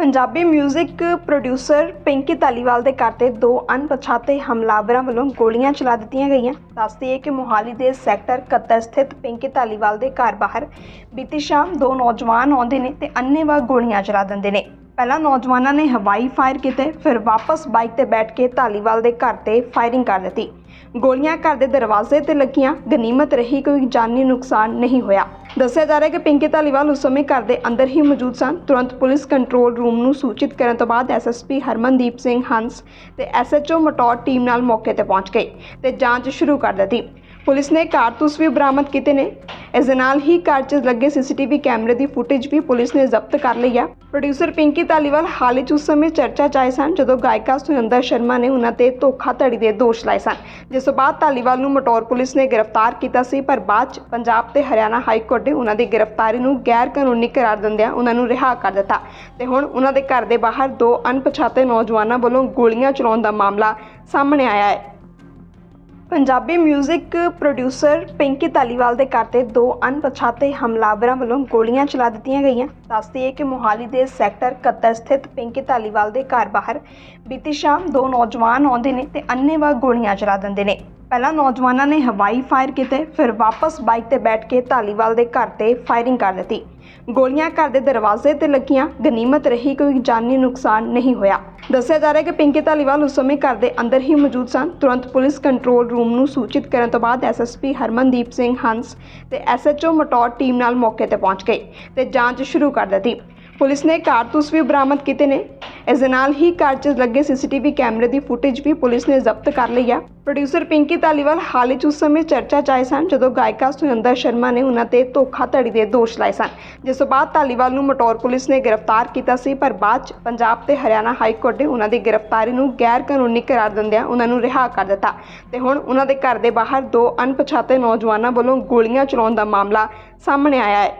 Punjabi 뮤직 producer Pinky Dhaliwal ਦੇ ਘਰ ਤੇ ਦੋ ਅਣਪਛਾਤੇ ਹਮਲਾਵਰਾਂ ਵੱਲੋਂ ਗੋਲੀਆਂ ਚਲਾ ਦਿੱਤੀਆਂ ਗਈਆਂ। ਦੱਸਦੀ ਹੈ ਕਿ ਮੋਹਾਲੀ ਦੇ ਸੈਕਟਰ 71 ਸਥਿਤ ਪਿੰਕੀ ਧਾਲੀਵਾਲ ਦੇ ਘਰ ਬਾਹਰ ਬੀਤੀ ਸ਼ਾਮ ਦੋ ਨੌਜਵਾਨ ਆਉਂਦੇ ਨੇ ਤੇ ਅੰਨ੍ਹੇਵਾਹ ਗੋਲੀਆਂ ਚਲਾ ਦਿੰਦੇ ਨੇ। ਪਹਿਲਾਂ ਨੌਜਵਾਨਾਂ ਨੇ ਹਵਾਈ ਫਾਇਰ ਕੀਤੇ, ਫਿਰ ਵਾਪਸ ਬਾਈਕ ਤੇ ਬੈਠ ਕੇ ਧਾਲੀਵਾਲ ਦੇ ਘਰ ਤੇ ਫਾਇਰਿੰਗ ਕਰ ਦਿੱਤੀ। ਗੋਲੀਆਂ ਘਰ ਦੇ ਦਰਵਾਜ਼ੇ ਤੇ ਲੱਗੀਆਂ ਗਨੀਮਤ ਰਹੀ ਕੋਈ ਜਾਨੀ ਨੁਕਸਾਨ ਨਹੀਂ ਹੋਇਆ। ਦੱਸਿਆ ਜਾ ਰਿਹਾ ਹੈ ਕਿ ਪਿੰਕੀ ਧਾਲੀਵਾਲ ਉਸ ਸਮੇਂ ਘਰ ਦੇ ਅੰਦਰ ਹੀ ਮੌਜੂਦ ਸਨ। ਤੁਰੰਤ ਪੁਲਿਸ ਕੰਟਰੋਲ ਰੂਮ ਨੂੰ ਸੂਚਿਤ ਕਰਨ ਤੋਂ ਬਾਅਦ ਐਸਐਸਪੀ ਹਰਮਨਦੀਪ ਸਿੰਘ ਹੰਸ ਤੇ ਐਸਐਚਓ ਮਟੌਰ ਟੀਮ ਨਾਲ ਮੌਕੇ ਤੇ ਪਹੁੰਚ ਗਈ ਤੇ ਜਾਂਚ ਸ਼ੁਰੂ ਕਰ ਦਿੱਤੀ। ਪੁਲਿਸ ਨੇ ਕਾਰਤੂਸ ਵੀ ਬਰਾਮਦ ਕੀਤੇ ਨੇ। ਇਸ ਦੇ ਨਾਲ ਹੀ ਘਰ 'ਚ ਲੱਗੇ ਸੀਸੀਟੀਵੀ ਕੈਮਰੇ ਦੀ ਫੁਟੇਜ ਵੀ ਪੁਲਿਸ ਨੇ ਜ਼ਬਤ ਕਰ ਲਈ ਹੈ ਪ੍ਰੋਡਿਊਸਰ ਪਿੰਕੀ ਧਾਲੀਵਾਲ ਹਾਲ 'ਚ ਉਸ ਸਮੇਂ ਚਰਚਾ 'ਚ ਆਏ ਸਨ, ਜਦੋਂ ਗਾਇਕਾ ਸੁਨੰਦਾ ਸ਼ਰਮਾ ਨੇ ਉਹਨਾਂ ਤੇ ਧੋਖਾਧੜੀ ਦੇ ਦੋਸ਼ ਲਾਏ ਸਨ। ਜਿਸ ਤੋਂ ਬਾਅਦ ਧਾਲੀਵਾਲ ਨੂੰ ਮਟੌਰ ਪੁਲਿਸ ਨੇ ਗ੍ਰਿਫਤਾਰ ਕੀਤਾ ਸੀ, ਪਰ ਬਾਅਦ 'ਚ ਪੰਜਾਬ ਤੇ ਹਰਿਆਣਾ ਹਾਈ ਕੋਰਟ ਨੇ ਉਹਨਾਂ ਦੀ ਗ੍ਰਿਫਤਾਰੀ ਨੂੰ ਗੈਰ ਕਾਨੂੰਨੀ ਕਰਾਰ ਦਿੰਦਿਆਂ ਉਹਨਾਂ ਨੂੰ ਰਿਹਾ ਕਰ ਦਿੱਤਾ। ਤੇ ਹੁਣ ਉਹਨਾਂ ਦੇ ਘਰ ਦੇ ਬਾਹਰ ਦੋ ਅਣਪਛਾਤੇ ਨੌਜਵਾਨਾਂ ਵੱਲੋਂ ਗੋਲੀਆਂ ਚਲਾਉਣ ਦਾ ਮਾਮਲਾ ਸਾਹਮਣੇ ਆਇਆ ਹੈ। ਪੰਜਾਬੀ ਮਿਊਜ਼ਿਕ ਪ੍ਰੋਡਿਊਸਰ ਪਿੰਕੀ ਧਾਲੀਵਾਲ ਦੇ ਘਰ ਤੇ ਦੋ ਅਣਪਛਾਤੇ ਹਮਲਾਵਰਾਂ ਵੱਲੋਂ ਗੋਲੀਆਂ ਚਲਾ ਦਿੱਤੀਆਂ ਗਈਆਂ। ਦੱਸਦੀ ਹੈ ਕਿ ਮੋਹਾਲੀ ਦੇ ਸੈਕਟਰ 71 ਸਥਿਤ ਪਿੰਕੀ ਧਾਲੀਵਾਲ ਦੇ ਘਰ ਬਾਹਰ ਬੀਤੀ ਸ਼ਾਮ ਦੋ ਨੌਜਵਾਨ ਆਉਂਦੇ ਨੇ ਤੇ ਅੰਨ੍ਹੇਵਾਹ ਗੋਲੀਆਂ ਚਲਾ ਦਿੰਦੇ ਨੇ। ਪਹਿਲਾਂ ਨੌਜਵਾਨਾਂ ਨੇ ਹਵਾਈ ਫਾਇਰ ਕੀਤੇ, ਫਿਰ ਵਾਪਸ ਬਾਈਕ ਤੇ ਬੈਠ ਕੇ ਧਾਲੀਵਾਲ ਦੇ ਘਰ ਤੇ ਫਾਇਰਿੰਗ ਕਰ ਦਿੱਤੀ। ਗੋਲੀਆਂ ਘਰ ਦੇ ਦਰਵਾਜ਼ੇ ਤੇ ਲੱਗੀਆਂ, ਗਨੀਮਤ ਰਹੀ, ਕੋਈ ਜਾਨੀ ਨੁਕਸਾਨ ਨਹੀਂ ਹੋਇਆ। ਦੱਸਿਆ ਜਾ ਰਿਹਾ ਹੈ ਕਿ ਪਿੰਕੀ ਧਾਲੀਵਾਲ ਉਸ ਸਮੇਂ ਘਰ ਦੇ ਅੰਦਰ ਹੀ ਮੌਜੂਦ ਸਨ। ਤੁਰੰਤ ਪੁਲਿਸ ਕੰਟਰੋਲ ਰੂਮ ਨੂੰ ਸੂਚਿਤ ਕਰਨ ਤੋਂ ਬਾਅਦ ਐਸਐਸਪੀ ਹਰਮਨਦੀਪ ਸਿੰਘ ਹੰਸ ਤੇ ਐਸਐਚਓ ਮਟੌਰ ਟੀਮ ਨਾਲ ਮੌਕੇ ਤੇ ਪਹੁੰਚ ਗਈ ਤੇ ਜਾਂਚ ਸ਼ੁਰੂ ਕਰ ਦਿੱਤੀ। ਪੁਲਿਸ ਨੇ ਕਾਰਤੂਸ ਵੀ ਬਰਾਮਦ ਕੀਤੇ ਨੇ। ਇਸ ਦੇ ਨਾਲ ਹੀ ਘਰ 'ਚ ਲੱਗੇ ਸੀਸੀਟੀਵੀ ਕੈਮਰੇ ਦੀ ਫੁਟੇਜ ਵੀ ਪੁਲਿਸ ਨੇ ਜ਼ਬਤ ਕਰ ਲਈ ਹੈ ਪ੍ਰੋਡਿਊਸਰ ਪਿੰਕੀ ਧਾਲੀਵਾਲ ਹਾਲ 'ਚ ਉਸ ਸਮੇਂ ਚਰਚਾ 'ਚ ਆਏ ਸਨ, ਜਦੋਂ ਗਾਇਕਾ ਸੁਨੰਦਾ ਸ਼ਰਮਾ ਨੇ ਉਹਨਾਂ ਤੇ ਧੋਖਾਧੜੀ ਦੇ ਦੋਸ਼ ਲਾਏ ਸਨ। ਜਿਸ ਤੋਂ ਬਾਅਦ ਧਾਲੀਵਾਲ ਨੂੰ ਮਟੌਰ ਪੁਲਿਸ ਨੇ ਗ੍ਰਿਫਤਾਰ ਕੀਤਾ ਸੀ, ਪਰ ਬਾਅਦ 'ਚ ਪੰਜਾਬ ਤੇ ਹਰਿਆਣਾ ਹਾਈ ਕੋਰਟ ਨੇ ਉਹਨਾਂ ਦੀ ਗ੍ਰਿਫਤਾਰੀ ਨੂੰ ਗੈਰ ਕਾਨੂੰਨੀ ਕਰਾਰ ਦਿੰਦਿਆਂ ਉਹਨਾਂ ਨੂੰ ਰਿਹਾ ਕਰ ਦਿੱਤਾ। ਤੇ ਹੁਣ ਉਹਨਾਂ ਦੇ ਘਰ ਦੇ ਬਾਹਰ ਦੋ ਅਣਪਛਾਤੇ ਨੌਜਵਾਨਾਂ ਵੱਲੋਂ ਗੋਲੀਆਂ ਚਲਾਉਣ ਦਾ ਮਾਮਲਾ ਸਾਹਮਣੇ ਆਇਆ ਹੈ।